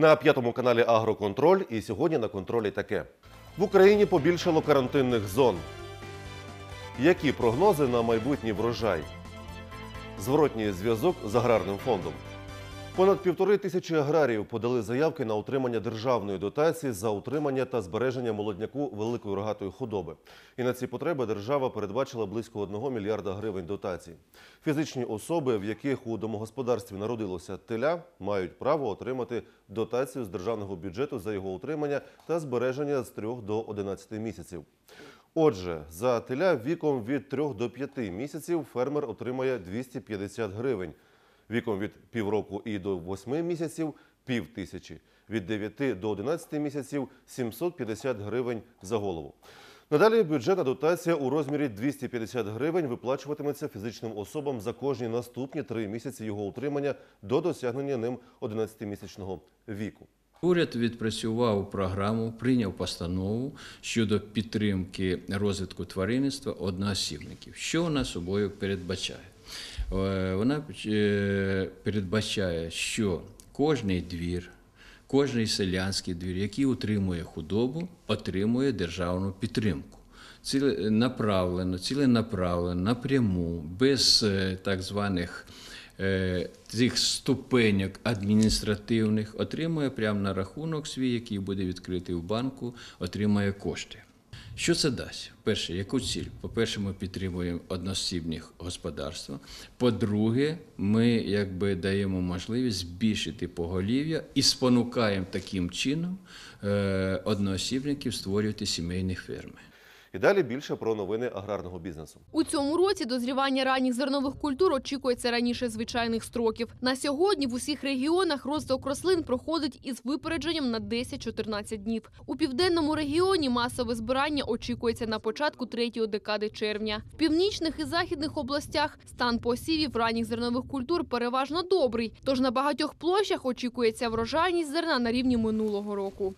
На п'ятому каналі Агроконтроль і сьогодні на контролі таке. В Україні побільшало карантинних зон. Які прогнози на майбутній врожай? Зворотній зв'язок з аграрним фондом. Понад півтори тисячі аграріїв подали заявки на отримання державної дотації за утримання та збереження молодняку великої рогатої худоби. І на ці потреби держава передбачила близько 1 мільярда гривень дотацій. Фізичні особи, в яких у домогосподарстві народилося теля, мають право отримати дотацію з державного бюджету за його утримання та збереження з 3 до 11 місяців. Отже, за теля віком від 3 до 5 місяців фермер отримає 250 гривень. Віком від півроку і до 8 місяців – пів тисячі. Від 9 до 11 місяців – 750 гривень за голову. Надалі бюджетна дотація у розмірі 250 гривень виплачуватиметься фізичним особам за кожні наступні три місяці його утримання до досягнення ним 11-місячного віку. Уряд відпрацював програму, прийняв постанову щодо підтримки розвитку тваринництва одноосібників. Що вона собою передбачає? Е, Вона е, передбачає, що кожний двір, кожний селянський двір, який утримує худобу, отримує державну підтримку. Ціленаправлено, ціленаправлено, напряму, без е, так званих цих ступеньок адміністративних, отримує прямо на рахунок свій, який буде відкритий в банку, отримує кошти. Що це дасть? Перше, яку ціль? По-перше, ми підтримуємо одноосібні господарства. По-друге, ми якби даємо можливість збільшити поголів'я і спонукаємо таким чином е, одноосібників створювати сімейні ферми. І далі більше про новини аграрного бізнесу. У цьому році дозрівання ранніх зернових культур очікується раніше звичайних строків. На сьогодні в усіх регіонах розвиток рослин проходить із випередженням на 10-14 днів. У південному регіоні масове збирання очікується на початку третьої декади червня. В північних і західних областях стан посівів ранніх зернових культур переважно добрий. Тож на багатьох площах очікується врожайність зерна на рівні минулого року.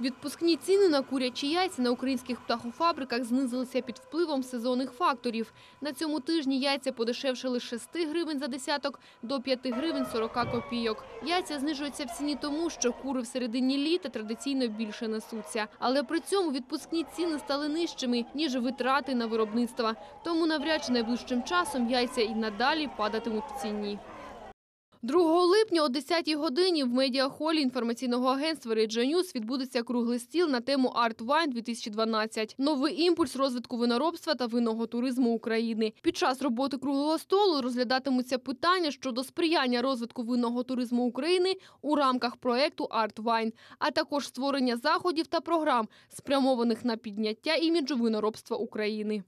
Відпускні ціни на курячі яйця на українських птахофабриках знизилися під впливом сезонних факторів. На цьому тижні яйця подешевшили з 6 гривень за десяток до 5 гривень 40 копійок. Яйця знижуються в ціні тому, що кури в середині літа традиційно більше несуться. Але при цьому відпускні ціни стали нижчими, ніж витрати на виробництво. Тому навряд чи найближчим часом яйця і надалі падатимуть в ціні. 2 липня о 10 годині в медіахолі інформаційного агентства Radio News відбудеться круглий стіл на тему Art Wine 2012 – новий імпульс розвитку виноробства та винного туризму України. Під час роботи круглого столу розглядатимуться питання щодо сприяння розвитку винного туризму України у рамках проекту Art Wine, а також створення заходів та програм, спрямованих на підняття іміджу виноробства України.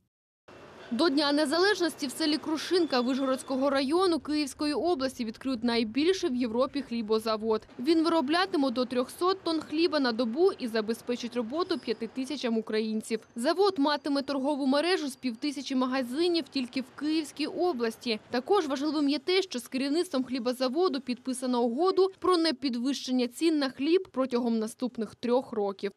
До Дня Незалежності в селі Крушинка Вишгородського району Київської області відкриють найбільший в Європі хлібозавод. Він вироблятиме до 300 тонн хліба на добу і забезпечить роботу п'яти тисячам українців. Завод матиме торгову мережу з півтисячі магазинів тільки в Київській області. Також важливим є те, що з керівництвом хлібозаводу підписано угоду про непідвищення цін на хліб протягом наступних трьох років.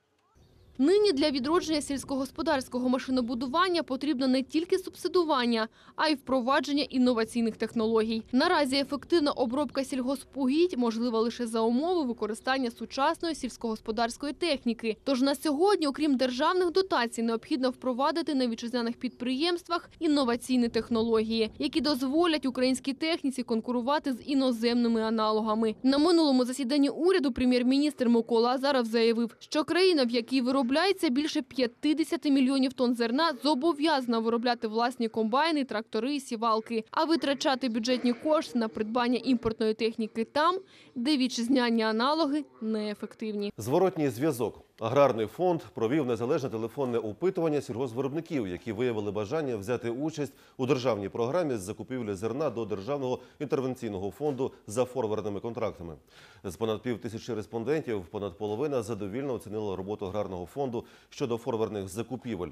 Нині для відродження сільськогосподарського машинобудування потрібно не тільки субсидування, а й впровадження інноваційних технологій. Наразі ефективна обробка сільгоспугідь можлива лише за умови використання сучасної сільськогосподарської техніки. Тож на сьогодні, окрім державних дотацій, необхідно впровадити на вітчизняних підприємствах інноваційні технології, які дозволять українській техніці конкурувати з іноземними аналогами. На минулому засіданні уряду прем'єр-міністр Микола Азаров заявив, що країна, в якій виробляється більше 50 мільйонів тонн зерна, зобов'язана виробляти власні комбайни, трактори і сівалки, а витрачати бюджетні кошти на придбання імпортної техніки там, де вітчизняні аналоги неефективні. Зворотній зв'язок. Аграрний фонд провів незалежне телефонне опитування сільгоспвиробників, які виявили бажання взяти участь у державній програмі з закупівлі зерна до Державного інтервенційного фонду за форвардними контрактами. З понад пів тисячі респондентів понад половина задовільно оцінила роботу аграрного фонду щодо форвардних закупівель.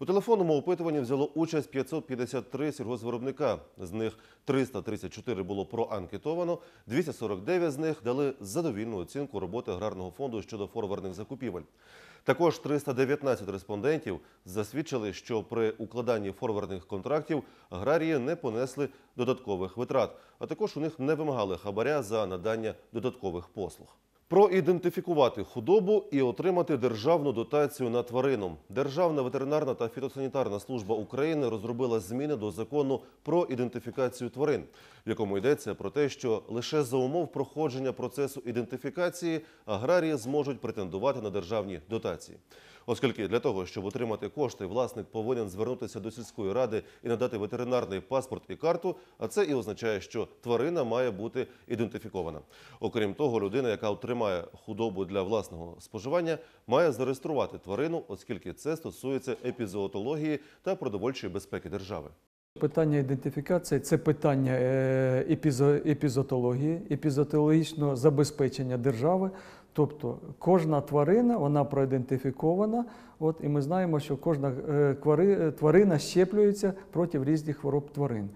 У телефонному опитуванні взяло участь 553 сільгоспвиробника. З них 334 було проанкетовано, 249 з них дали задовільну оцінку роботи аграрного фонду щодо форвардних закупівель. Також 319 респондентів засвідчили, що при укладанні форвардних контрактів аграрії не понесли додаткових витрат, а також у них не вимагали хабаря за надання додаткових послуг. Проідентифікувати худобу і отримати державну дотацію на тварину. Державна ветеринарна та фітосанітарна служба України розробила зміни до закону про ідентифікацію тварин, в якому йдеться про те, що лише за умов проходження процесу ідентифікації аграрії зможуть претендувати на державні дотації. Оскільки для того, щоб отримати кошти, власник повинен звернутися до сільської ради і надати ветеринарний паспорт і карту, а це і означає, що тварина має бути ідентифікована. Окрім того, людина, яка отримає худобу для власного споживання, має зареєструвати тварину, оскільки це стосується епізоотології та продовольчої безпеки держави. Питання ідентифікації це питання е, епізотології, епізотологічного забезпечення держави. Тобто кожна тварина вона проідентифікована. От, і ми знаємо, що кожна е, е, тварина щеплюється проти різних хвороб тварин.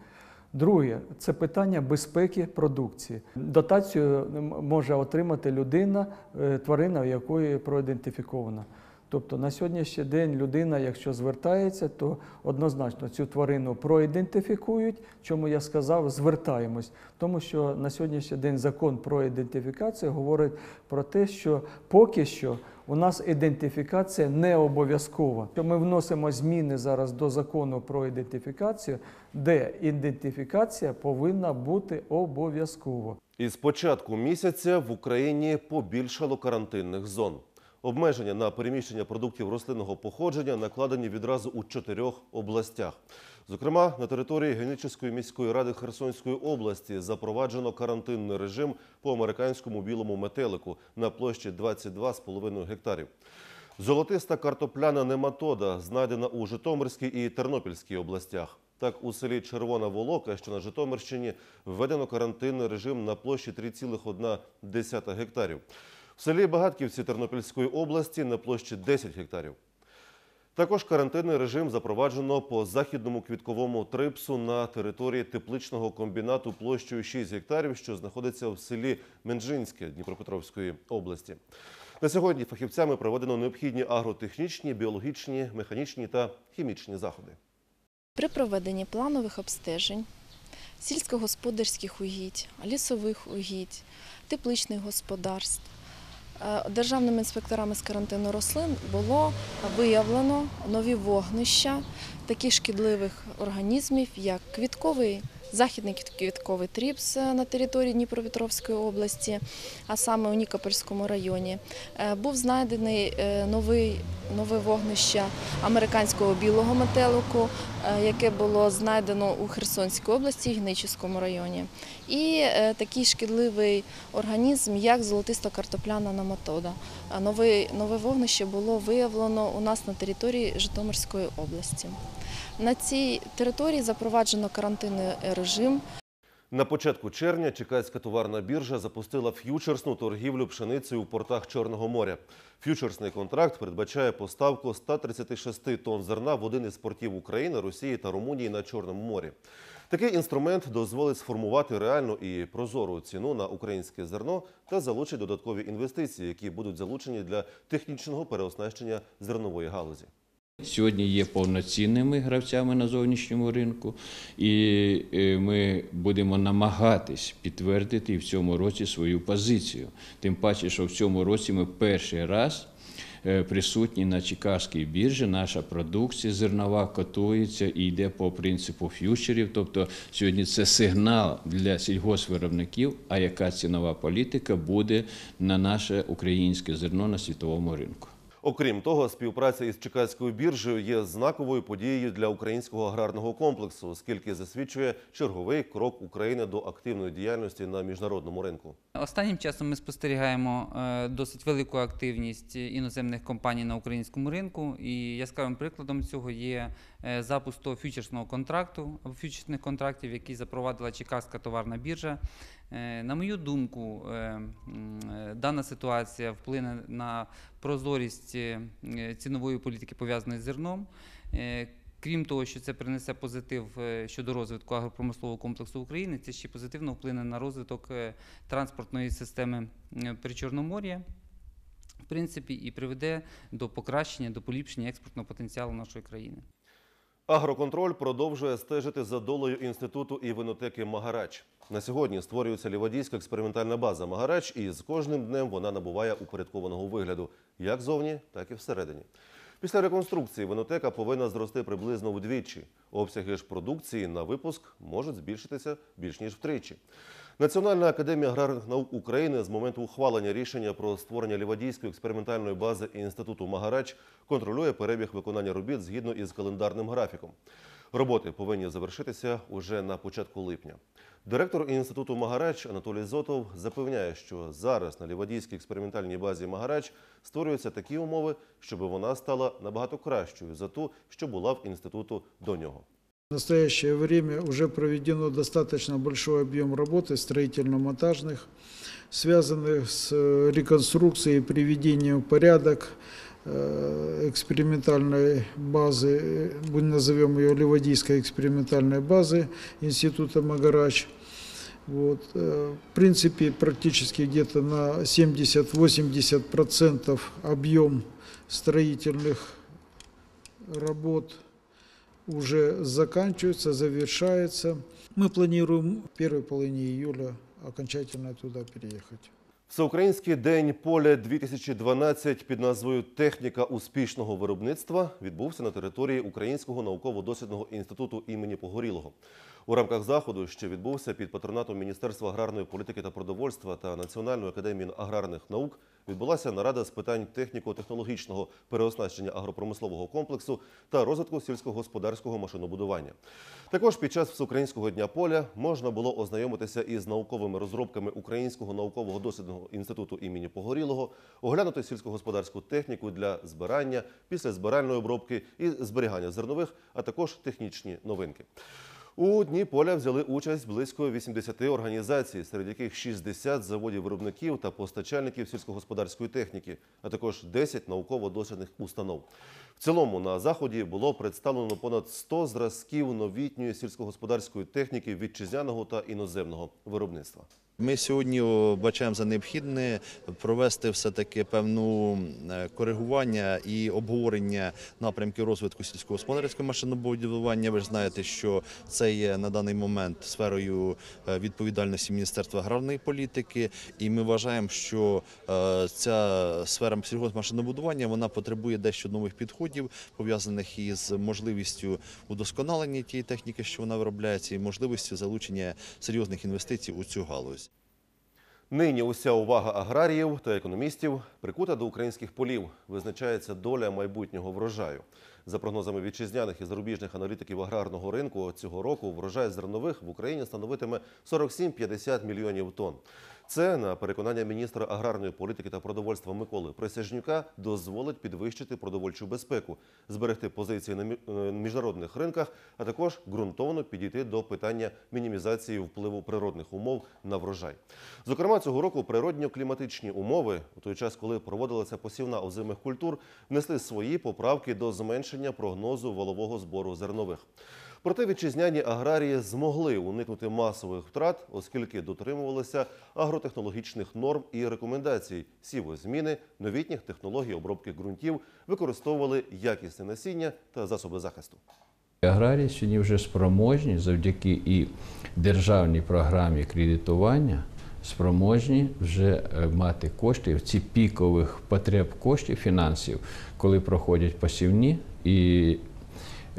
Друге це питання безпеки продукції. Дотацію може отримати людина, е, тварина, якої проідентифікована. Тобто на сьогоднішній день людина, якщо звертається, то однозначно цю тварину проідентифікують. Чому я сказав, звертаємось. Тому що на сьогоднішній день закон про ідентифікацію говорить про те, що поки що у нас ідентифікація не обов'язкова. Ми вносимо зміни зараз до закону про ідентифікацію, де ідентифікація повинна бути обов'язково. Із початку місяця в Україні побільшало карантинних зон. Обмеження на переміщення продуктів рослинного походження накладені відразу у чотирьох областях. Зокрема, на території Генічеської міської ради Херсонської області запроваджено карантинний режим по американському білому метелику на площі 22,5 гектарів. Золотиста картопляна нематода знайдена у Житомирській і Тернопільській областях. Так, у селі Червона Волока, що на Житомирщині, введено карантинний режим на площі 3,1 гектарів. В селі Багатківці Тернопільської області на площі 10 гектарів. Також карантинний режим запроваджено по західному квітковому трипсу на території тепличного комбінату площею 6 гектарів, що знаходиться в селі Менжинське Дніпропетровської області. На сьогодні фахівцями проведено необхідні агротехнічні, біологічні, механічні та хімічні заходи. При проведенні планових обстежень сільськогосподарських угідь, лісових угідь, тепличних господарств державними інспекторами з карантину рослин було виявлено нові вогнища таких шкідливих організмів, як квітковий. Західний квітковий тріпс е, на території Дніпропетровської області, а саме у Нікопольському районі, Е, був знайдений е, новий, нове вогнище американського білого метелику, яке було знайдено у Херсонській області і Гничівському районі. І такий шкідливий організм, як золотиста картопляна нематода. Е, Нове, нове вогнище було виявлено у нас на території Житомирської області. На цій території запроваджено карантинний режим. На початку червня Чекацька товарна біржа запустила ф'ючерсну торгівлю пшеницею у портах Чорного моря. Ф'ючерсний контракт передбачає поставку 136 тонн зерна в один із портів України, Росії та Румунії на Чорному морі. Такий інструмент дозволить сформувати реальну і прозору ціну на українське зерно та залучить додаткові інвестиції, які будуть залучені для технічного переоснащення зернової галузі. Сьогодні є повноцінними гравцями на зовнішньому ринку, і е, ми будемо намагатись підтвердити в цьому році свою позицію. Тим паче, що в цьому році ми перший раз е, присутні на Чикагській біржі. Наша продукція зернова котується і йде по принципу ф'ючерів. Тобто сьогодні це сигнал для сільгоспвиробників, а яка цінова політика буде на наше українське зерно на світовому ринку. Окрім того, співпраця із Чекацькою біржею є знаковою подією для українського аграрного комплексу, оскільки засвідчує черговий крок України до активної діяльності на міжнародному ринку. Останнім часом ми спостерігаємо е, досить велику активність іноземних компаній на українському ринку. І яскравим прикладом цього є е, запуск фьючерсного контракту фьючерсних контрактів, які запровадила Чикагська товарна біржа. Е, На мою думку, е, е, дана ситуація вплине на прозорість цінової політики, пов'язаної з зерном. Крім того, що це принесе позитив щодо розвитку агропромислового комплексу України, це ще позитивно вплине на розвиток транспортної системи Причорномор'я, в принципі, і приведе до покращення, до поліпшення експортного потенціалу нашої країни. Агроконтроль продовжує стежити за долею інституту і винотеки Магарач. На сьогодні створюється лівадійська експериментальна база Магарач, і з кожним днем вона набуває упорядкованого вигляду як зовні, так і всередині. Після реконструкції винотека повинна зрости приблизно вдвічі. Обсяги ж продукції на випуск можуть збільшитися більш ніж втричі. Національна академія аграрних наук України з моменту ухвалення рішення про створення лівадійської експериментальної бази інституту Магарач контролює перебіг виконання робіт згідно із календарним графіком. Роботи повинні завершитися уже на початку липня. Директор інституту Магарач Анатолій Зотов запевняє, що зараз на лівадійській експериментальній базі Магарач створюються такі умови, щоб вона стала набагато кращою за ту, що була в інституту до нього. В настоящее время уже проведено достаточно большой объем работы строительно-монтажных, связанных с э, реконструкцией и приведением в порядок э, экспериментальной базы, э, будем назовем ее Ливадийской экспериментальной базы Института Магарач. Вот. э, В принципе, практически где-то на 70-80% объем строительных работ уже заканчивается, завершается. Мы планируем в первой половине июля окончательно туда переехать. Всеукраїнський день поля 2012 під назвою Техніка успішного виробництва відбувся на території Українського науково-дослідного інституту імені Погорілого. У рамках заходу, що відбувся під патронатом Міністерства аграрної політики та продовольства та Національної академії аграрних наук, відбулася нарада з питань техніко-технологічного переоснащення агропромислового комплексу та розвитку сільськогосподарського машинобудування. Також під час Всеукраїнського дня поля можна було ознайомитися із науковими розробками Українського наукового дослідного інституту імені Погорілого, оглянути сільськогосподарську техніку для збирання, після збиральної обробки і зберігання зернових, а також технічні новинки. У дні поля взяли участь близько 80 організацій, серед яких 60 заводів-виробників та постачальників сільськогосподарської техніки, а також 10 науково-дослідних установ. В цілому на заході було представлено понад 100 зразків новітньої сільськогосподарської техніки вітчизняного та іноземного виробництва. Ми сьогодні бачаємо за необхідне провести все-таки певну е, коригування і обговорення напрямків розвитку сільськогосподарського машинобудування. Ви ж знаєте, що це є на даний момент сферою е, відповідальності Міністерства аграрної політики, і ми вважаємо, що е, ця сфера сільгоспмашинобудування вона потребує дещо нових підходів, пов'язаних із можливістю удосконалення тієї техніки, що вона виробляється, і можливістю залучення серйозних інвестицій у цю галузь. Нині уся увага аграріїв та економістів прикута до українських полів. Визначається доля майбутнього врожаю. За прогнозами вітчизняних і зарубіжних аналітиків аграрного ринку, цього року врожай зернових в Україні становитиме 47-50 мільйонів тонн. Це, на переконання міністра аграрної політики та продовольства Миколи Присяжнюка, дозволить підвищити продовольчу безпеку, зберегти позиції на е, міжнародних ринках, а також ґрунтовно підійти до питання мінімізації впливу природних умов на врожай. Зокрема, цього року природньо-кліматичні умови, у той час, коли проводилася посівна озимих культур, внесли свої поправки до зменшення прогнозу валового збору зернових. Проте вітчизняні аграрії змогли уникнути масових втрат, оскільки дотримувалися агротехнологічних норм і рекомендацій, сівозміни, новітніх технологій обробки ґрунтів, використовували якісне насіння та засоби захисту. Аграрії сьогодні вже спроможні завдяки і державній програмі кредитування, спроможні вже е, мати кошти в ці пікових потреб коштів фінансів, коли проходять посівні, і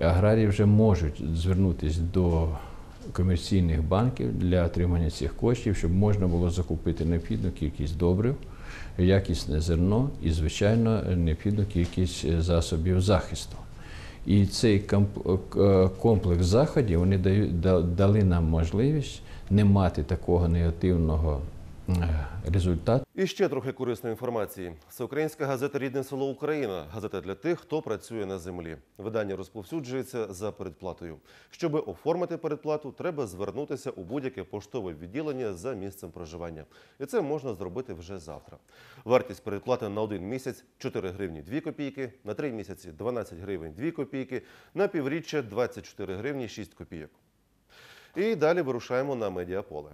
аграрії вже можуть звернутися до комерційних банків для отримання цих коштів, щоб можна було закупити необхідну кількість добрив, якісне зерно і, звичайно, необхідну кількість е, засобів захисту. І цей е, комплекс заходів вони дали нам можливість не мати такого негативного е, результату. І ще трохи корисної інформації. Всеукраїнська газета Рідне село Україна. Газета для тих, хто працює на землі. Видання розповсюджується за передплатою. Щоби оформити передплату, треба звернутися у будь-яке поштове відділення за місцем проживання. І це можна зробити вже завтра. Вартість передплати на один місяць 4 гривні 2 копійки, на 3 місяці 12 гривень 2 копійки, на півріччя 24 гривні 6 копійок. І далі вирушаємо на медіаполе.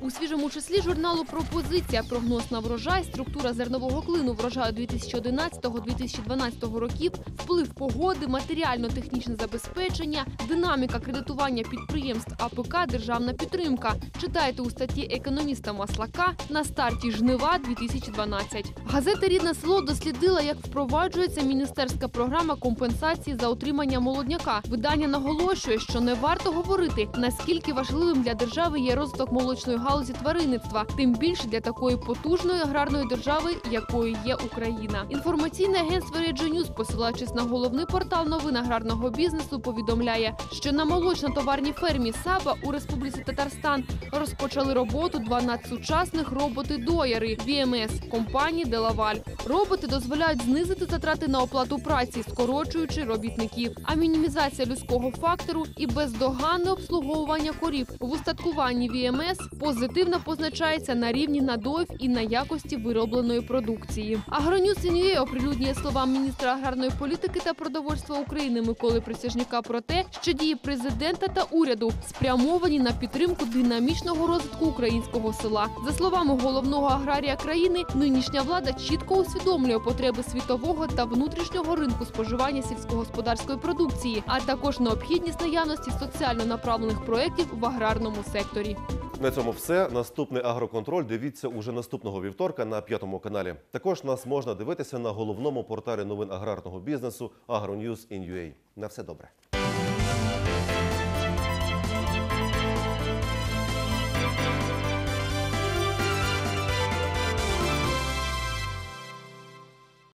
У свіжому числі журналу Пропозиція прогноз на врожай, структура зернового клину врожаю 2011-2012 років, вплив погоди, матеріально-технічне забезпечення, динаміка кредитування підприємств АПК, державна підтримка. Читайте у статті економіста Маслака на старті жнива 2012. Газета Рідне село дослідила, як впроваджується міністерська програма компенсації за отримання молодняка. Видання наголошує, що не варто говорити, наскільки важливим для держави є розвиток молочної галузі тваринництва, тим більше для такої потужної аграрної держави, якою є Україна. Інформаційне агентство News, посилаючись на головний портал новин аграрного бізнесу, повідомляє, що на молочно-товарній фермі Саба у Республіці Татарстан розпочали роботу 12 сучасних роботи-дояри VMS компанії Делаваль. Роботи дозволяють знизити затрати на оплату праці, скорочуючи робітників. А мінімізація людського фактору і бездоганне обслуговування корів в устаткуванні VMS позитивно позначається на рівні надоїв і на якості виробленої продукції. Агроньюз Ін'ює оприлюднює слова міністра аграрної політики та продовольства України Миколи Присяжняка про те, що дії президента та уряду спрямовані на підтримку динамічного розвитку українського села. За словами головного аграрія країни, нинішня влада чітко усвідомлює потреби світового та внутрішнього ринку споживання сільськогосподарської продукції, а також необхідність наявності соціально направлених проєктів в аграрному секторі. На цьому все. Наступний агроконтроль дивіться уже наступного вівторка на п'ятому каналі. Також нас можна дивитися на головному порталі новин аграрного бізнесу AgroNews.in.ua. На все добре.